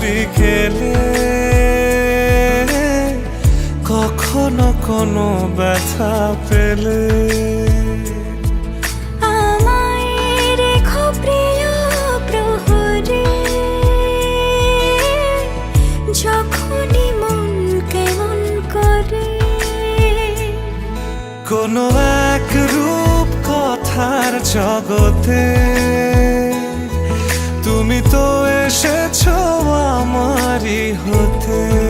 বিকেলে কখনো কোনো ব্যথা পেলে। কোনো এক রূপ কথার জগতে তুমি তো এসেছ হতে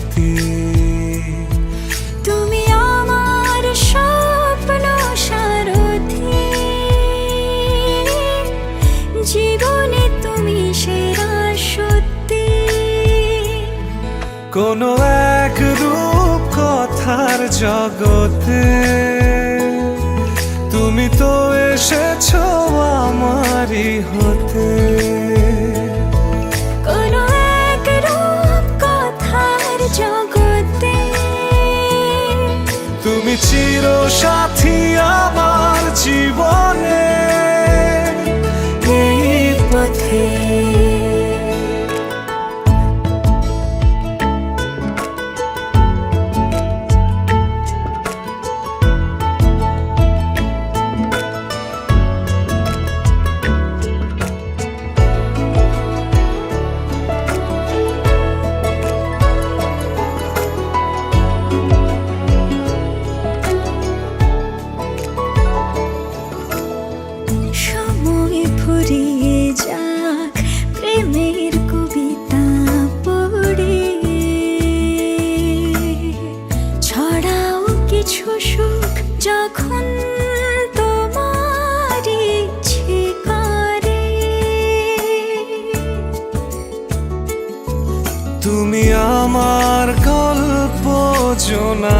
কোনো এক রূপ কথার জগতে। তুমি তো এসেছ আমারই হতে। কোনো এক রূপ কথার জগতে। তুমি চির সাথী আমার জীবনে।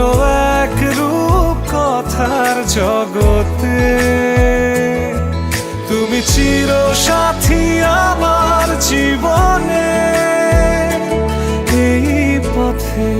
অন্য এক রূপ কথার জগতে। তুমি চির সাথী আমার জীবনে। এই পথে